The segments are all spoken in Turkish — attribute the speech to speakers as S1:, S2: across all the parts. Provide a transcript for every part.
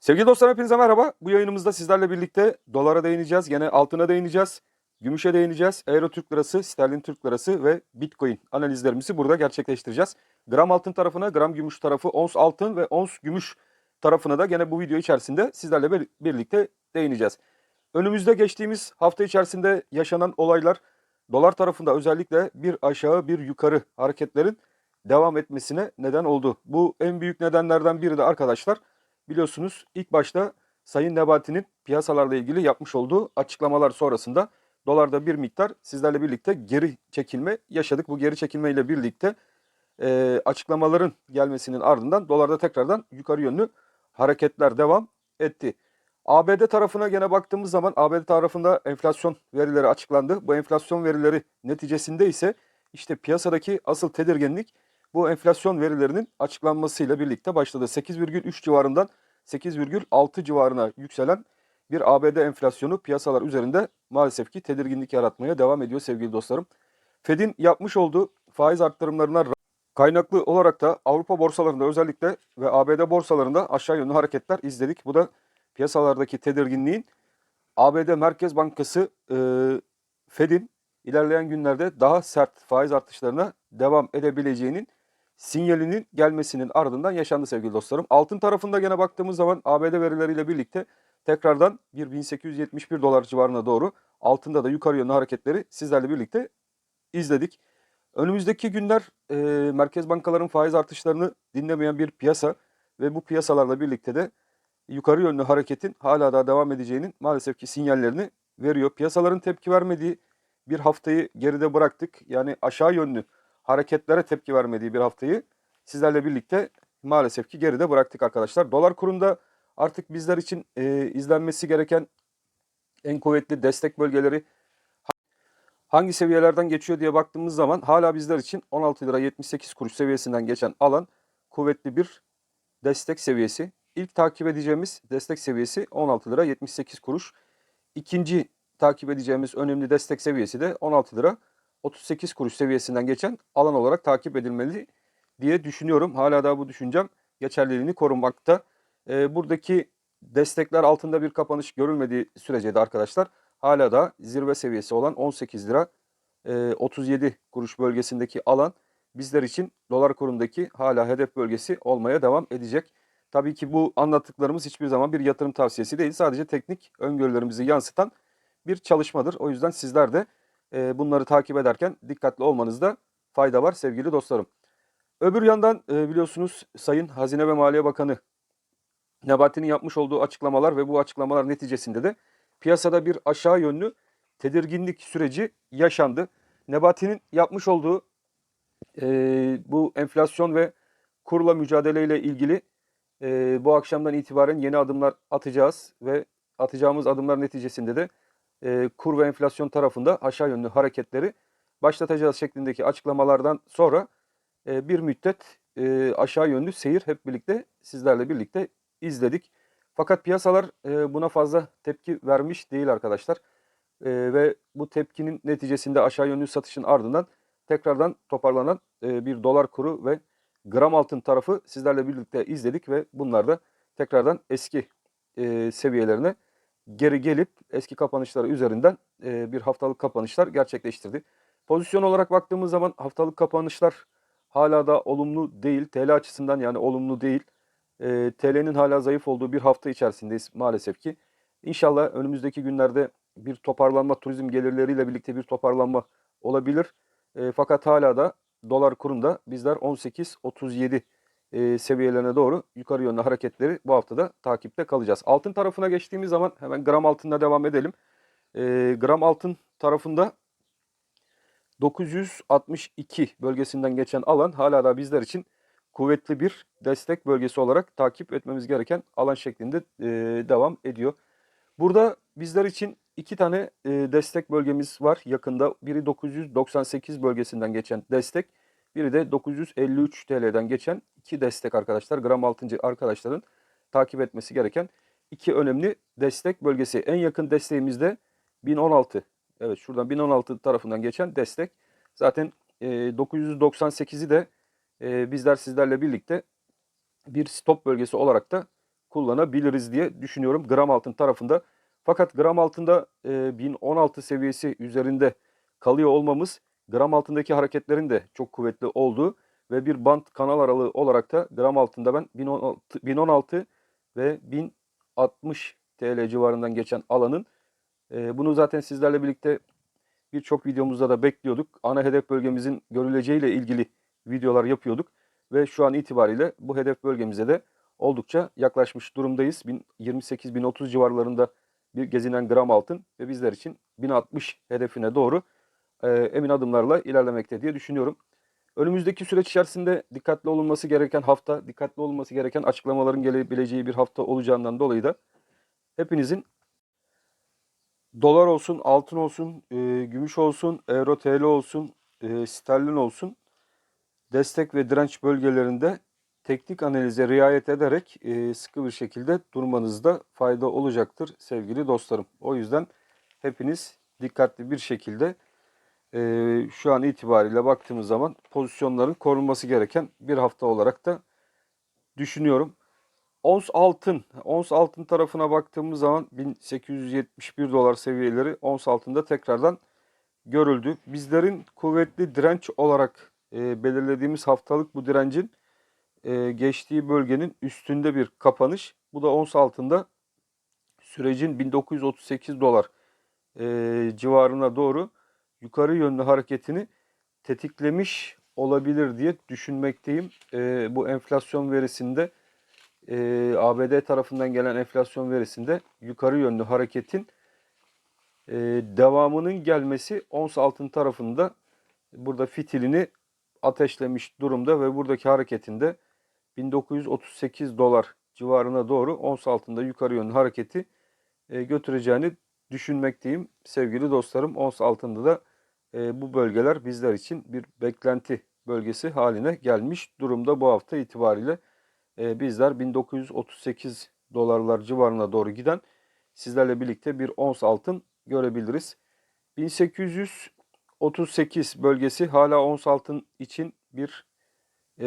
S1: Sevgili dostlar hepinize merhaba. Bu yayınımızda sizlerle birlikte dolara değineceğiz. Yine altına değineceğiz. Gümüşe değineceğiz. Euro Türk Lirası, Sterlin Türk Lirası ve Bitcoin analizlerimizi burada gerçekleştireceğiz. Gram altın tarafına, gram gümüş tarafı, ons altın ve ons gümüş tarafına da gene bu video içerisinde sizlerle bir- birlikte değineceğiz. Önümüzde geçtiğimiz hafta içerisinde yaşanan olaylar dolar tarafında özellikle bir aşağı bir yukarı hareketlerin devam etmesine neden oldu. Bu en büyük nedenlerden biri de arkadaşlar biliyorsunuz ilk başta Sayın Nebati'nin piyasalarla ilgili yapmış olduğu açıklamalar sonrasında dolarda bir miktar sizlerle birlikte geri çekilme yaşadık. Bu geri çekilme ile birlikte e, açıklamaların gelmesinin ardından dolarda tekrardan yukarı yönlü hareketler devam etti. ABD tarafına gene baktığımız zaman ABD tarafında enflasyon verileri açıklandı. Bu enflasyon verileri neticesinde ise işte piyasadaki asıl tedirginlik bu enflasyon verilerinin açıklanmasıyla birlikte başladı. 8,3 civarından 8,6 civarına yükselen bir ABD enflasyonu piyasalar üzerinde maalesef ki tedirginlik yaratmaya devam ediyor sevgili dostlarım. Fed'in yapmış olduğu faiz arttırımlarına kaynaklı olarak da Avrupa borsalarında özellikle ve ABD borsalarında aşağı yönlü hareketler izledik. Bu da piyasalardaki tedirginliğin ABD Merkez Bankası e, Fed'in ilerleyen günlerde daha sert faiz artışlarına devam edebileceğinin sinyalinin gelmesinin ardından yaşandı sevgili dostlarım. Altın tarafında gene baktığımız zaman ABD verileriyle birlikte tekrardan bir 1871 dolar civarına doğru altında da yukarı yönlü hareketleri sizlerle birlikte izledik. Önümüzdeki günler e, merkez bankaların faiz artışlarını dinlemeyen bir piyasa ve bu piyasalarla birlikte de yukarı yönlü hareketin hala daha devam edeceğinin maalesef ki sinyallerini veriyor. Piyasaların tepki vermediği bir haftayı geride bıraktık. Yani aşağı yönlü hareketlere tepki vermediği bir haftayı sizlerle birlikte maalesef ki geride bıraktık arkadaşlar. Dolar kurunda artık bizler için e, izlenmesi gereken en kuvvetli destek bölgeleri hangi seviyelerden geçiyor diye baktığımız zaman hala bizler için 16 lira 78 kuruş seviyesinden geçen alan kuvvetli bir destek seviyesi. İlk takip edeceğimiz destek seviyesi 16 lira 78 kuruş. İkinci takip edeceğimiz önemli destek seviyesi de 16 lira 38 kuruş seviyesinden geçen alan olarak takip edilmeli diye düşünüyorum. Hala daha bu düşüncem geçerliliğini korunmakta. Ee, buradaki destekler altında bir kapanış görülmediği sürece de arkadaşlar hala da zirve seviyesi olan 18 lira e, 37 kuruş bölgesindeki alan bizler için dolar kurundaki hala hedef bölgesi olmaya devam edecek. Tabii ki bu anlattıklarımız hiçbir zaman bir yatırım tavsiyesi değil. Sadece teknik öngörülerimizi yansıtan bir çalışmadır. O yüzden sizler de e, bunları takip ederken dikkatli olmanızda fayda var sevgili dostlarım. Öbür yandan e, biliyorsunuz Sayın Hazine ve Maliye Bakanı Nebati'nin yapmış olduğu açıklamalar ve bu açıklamalar neticesinde de piyasada bir aşağı yönlü tedirginlik süreci yaşandı. Nebati'nin yapmış olduğu e, bu enflasyon ve kurla mücadeleyle ilgili e, bu akşamdan itibaren yeni adımlar atacağız ve atacağımız adımlar neticesinde de e, kur ve enflasyon tarafında aşağı yönlü hareketleri başlatacağız şeklindeki açıklamalardan sonra e, bir müddet e, aşağı yönlü seyir hep birlikte sizlerle birlikte izledik. Fakat piyasalar e, buna fazla tepki vermiş değil arkadaşlar. E, ve bu tepkinin neticesinde aşağı yönlü satışın ardından tekrardan toparlanan e, bir dolar kuru ve gram altın tarafı sizlerle birlikte izledik ve bunlar da tekrardan eski e, seviyelerine geri gelip eski kapanışları üzerinden e, bir haftalık kapanışlar gerçekleştirdi. Pozisyon olarak baktığımız zaman haftalık kapanışlar hala da olumlu değil. TL açısından yani olumlu değil. E, TL'nin hala zayıf olduğu bir hafta içerisindeyiz maalesef ki. İnşallah önümüzdeki günlerde bir toparlanma, turizm gelirleriyle birlikte bir toparlanma olabilir. E, fakat hala da dolar kurunda bizler 18.37 e, seviyelerine doğru yukarı yönlü hareketleri bu haftada takipte kalacağız. Altın tarafına geçtiğimiz zaman hemen gram altında devam edelim. E, gram altın tarafında 962 bölgesinden geçen alan hala da bizler için kuvvetli bir destek bölgesi olarak takip etmemiz gereken alan şeklinde e, devam ediyor. Burada bizler için iki tane e, destek bölgemiz var yakında. Biri 998 bölgesinden geçen destek. Biri de 953 TL'den geçen iki destek arkadaşlar. Gram altıncı arkadaşların takip etmesi gereken iki önemli destek bölgesi. En yakın desteğimiz de 1016 Evet şuradan 1016 tarafından geçen destek. Zaten e, 998'i de e, bizler sizlerle birlikte bir stop bölgesi olarak da kullanabiliriz diye düşünüyorum gram altın tarafında. Fakat gram altında e, 1016 seviyesi üzerinde kalıyor olmamız gram altındaki hareketlerin de çok kuvvetli olduğu ve bir band kanal aralığı olarak da gram altında ben 1016, 1016 ve 1060 TL civarından geçen alanın e, bunu zaten sizlerle birlikte birçok videomuzda da bekliyorduk. Ana hedef bölgemizin görüleceğiyle ilgili videolar yapıyorduk ve şu an itibariyle bu hedef bölgemize de oldukça yaklaşmış durumdayız. 28-1030 civarlarında bir gezinen gram altın ve bizler için 1060 hedefine doğru e, emin adımlarla ilerlemekte diye düşünüyorum. Önümüzdeki süreç içerisinde dikkatli olunması gereken hafta, dikkatli olunması gereken açıklamaların gelebileceği bir hafta olacağından dolayı da hepinizin dolar olsun, altın olsun, e, gümüş olsun, euro TL olsun, e, sterlin olsun destek ve direnç bölgelerinde teknik analize riayet ederek e, sıkı bir şekilde durmanızda fayda olacaktır sevgili dostlarım. O yüzden hepiniz dikkatli bir şekilde e, şu an itibariyle baktığımız zaman pozisyonların korunması gereken bir hafta olarak da düşünüyorum. Ons altın, ons altın tarafına baktığımız zaman 1871 dolar seviyeleri ons altında tekrardan görüldü. Bizlerin kuvvetli direnç olarak e, belirlediğimiz haftalık bu direncin e, geçtiği bölgenin üstünde bir kapanış. Bu da ons altında sürecin 1938 dolar e, civarına doğru yukarı yönlü hareketini tetiklemiş olabilir diye düşünmekteyim. E, bu enflasyon verisinde ABD tarafından gelen enflasyon verisinde yukarı yönlü hareketin devamının gelmesi ons altın tarafında burada fitilini ateşlemiş durumda ve buradaki hareketinde 1938 dolar civarına doğru ons altında yukarı yönlü hareketi e, götüreceğini düşünmekteyim. Sevgili dostlarım ons altında da e, bu bölgeler bizler için bir beklenti bölgesi haline gelmiş durumda bu hafta itibariyle. E, bizler 1938 dolarlar civarına doğru giden sizlerle birlikte bir ons altın görebiliriz. 1838 bölgesi hala ons altın için bir e,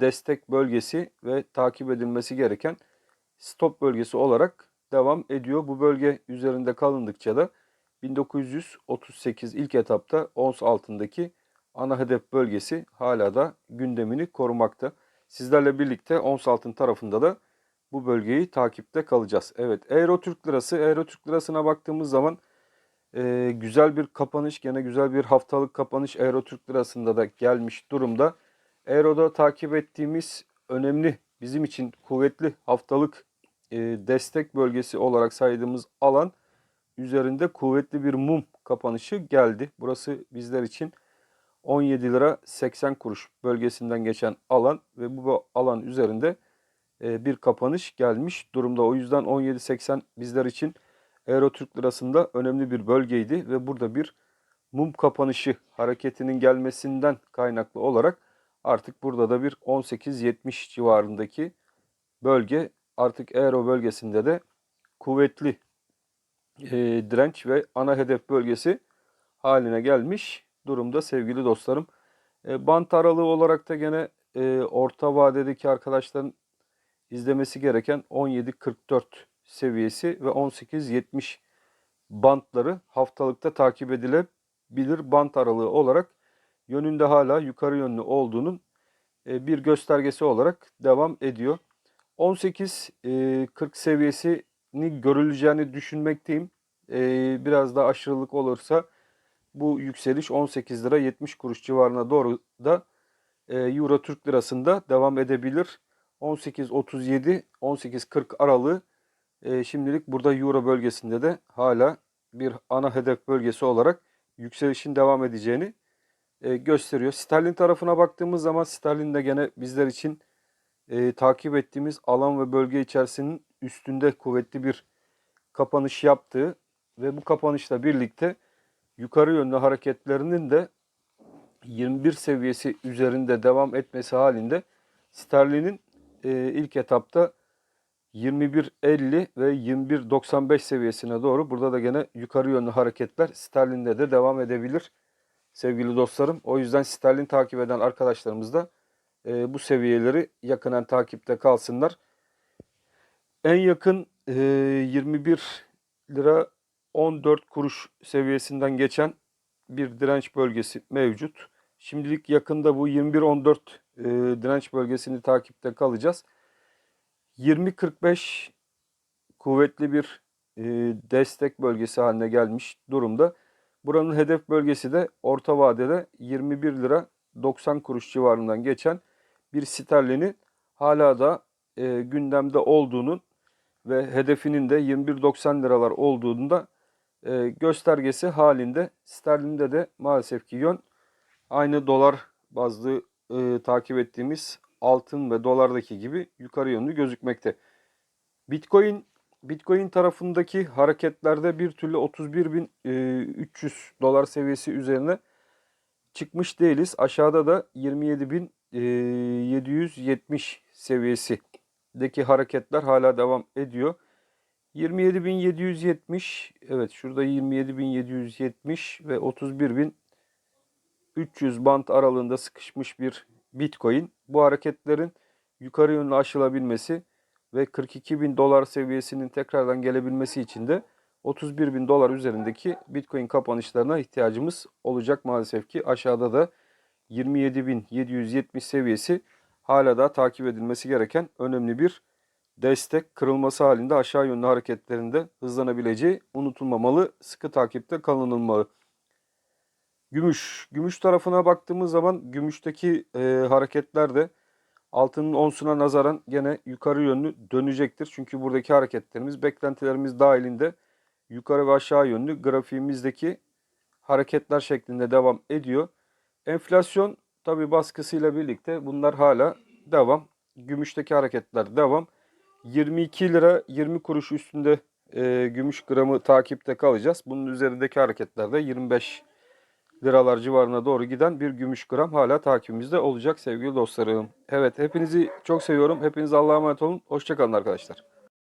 S1: destek bölgesi ve takip edilmesi gereken stop bölgesi olarak devam ediyor. Bu bölge üzerinde kalındıkça da 1938 ilk etapta ons altındaki ana hedef bölgesi hala da gündemini korumakta. Sizlerle birlikte ons altın tarafında da bu bölgeyi takipte kalacağız. Evet Euro Türk Lirası, Euro Türk Lirası'na baktığımız zaman e, güzel bir kapanış, gene güzel bir haftalık kapanış Euro Türk Lirası'nda da gelmiş durumda. Euro'da takip ettiğimiz önemli bizim için kuvvetli haftalık e, destek bölgesi olarak saydığımız alan üzerinde kuvvetli bir mum kapanışı geldi. Burası bizler için 17 lira 80 kuruş bölgesinden geçen alan ve bu alan üzerinde e, bir kapanış gelmiş durumda. O yüzden 17.80 bizler için Euro Türk Lirası'nda önemli bir bölgeydi ve burada bir mum kapanışı hareketinin gelmesinden kaynaklı olarak artık burada da bir 18.70 civarındaki bölge artık Euro bölgesinde de kuvvetli e, direnç ve ana hedef bölgesi haline gelmiş durumda sevgili dostlarım. E, bant aralığı olarak da gene e, orta vadedeki arkadaşların izlemesi gereken 17.44 seviyesi ve 18.70 bantları haftalıkta takip edilebilir bant aralığı olarak yönünde hala yukarı yönlü olduğunun e, bir göstergesi olarak devam ediyor. 18.40 e, seviyesini görüleceğini düşünmekteyim. E, biraz daha aşırılık olursa bu yükseliş 18 lira 70 kuruş civarına doğru da Euro Türk lirasında devam edebilir. 18.37 18.40 aralığı şimdilik burada Euro bölgesinde de hala bir ana hedef bölgesi olarak yükselişin devam edeceğini e, gösteriyor. Sterlin tarafına baktığımız zaman Sterlin de gene bizler için e, takip ettiğimiz alan ve bölge içerisinin üstünde kuvvetli bir kapanış yaptığı ve bu kapanışla birlikte yukarı yönlü hareketlerinin de 21 seviyesi üzerinde devam etmesi halinde sterlinin e, ilk etapta 21.50 ve 21.95 seviyesine doğru. Burada da gene yukarı yönlü hareketler sterlinde de devam edebilir sevgili dostlarım. O yüzden sterlin takip eden arkadaşlarımız da e, bu seviyeleri yakından takipte kalsınlar. En yakın e, 21 lira 14 kuruş seviyesinden geçen bir direnç bölgesi mevcut. Şimdilik yakında bu 21-14 e, direnç bölgesini takipte kalacağız. 20-45 kuvvetli bir e, destek bölgesi haline gelmiş durumda. Buranın hedef bölgesi de orta vadede 21 lira 90 kuruş civarından geçen bir sterlinin hala da e, gündemde olduğunun ve hedefinin de 21.90 liralar olduğunu da e, göstergesi halinde. Sterlinde de maalesef ki yön aynı dolar bazlı e, takip ettiğimiz altın ve dolardaki gibi yukarı yönlü gözükmekte. Bitcoin Bitcoin tarafındaki hareketlerde bir türlü 31.300 dolar seviyesi üzerine çıkmış değiliz. Aşağıda da 27.770 seviyesindeki hareketler hala devam ediyor. 27.770 evet şurada 27.770 ve 31.300 band aralığında sıkışmış bir Bitcoin. Bu hareketlerin yukarı yönlü aşılabilmesi ve 42 bin dolar seviyesinin tekrardan gelebilmesi için de 31 bin dolar üzerindeki Bitcoin kapanışlarına ihtiyacımız olacak maalesef ki. Aşağıda da 27.770 seviyesi hala da takip edilmesi gereken önemli bir destek kırılması halinde aşağı yönlü hareketlerinde hızlanabileceği unutulmamalı, sıkı takipte kalınılmalı. Gümüş. Gümüş tarafına baktığımız zaman gümüşteki e, hareketler de altının onsuna nazaran gene yukarı yönlü dönecektir. Çünkü buradaki hareketlerimiz beklentilerimiz dahilinde yukarı ve aşağı yönlü grafiğimizdeki hareketler şeklinde devam ediyor. Enflasyon tabi baskısıyla birlikte bunlar hala devam. Gümüşteki hareketler devam. 22 lira 20 kuruş üstünde e, gümüş gramı takipte kalacağız. Bunun üzerindeki hareketlerde 25 liralar civarına doğru giden bir gümüş gram hala takibimizde olacak sevgili dostlarım. Evet hepinizi çok seviyorum. Hepiniz Allah'a emanet olun. Hoşçakalın arkadaşlar.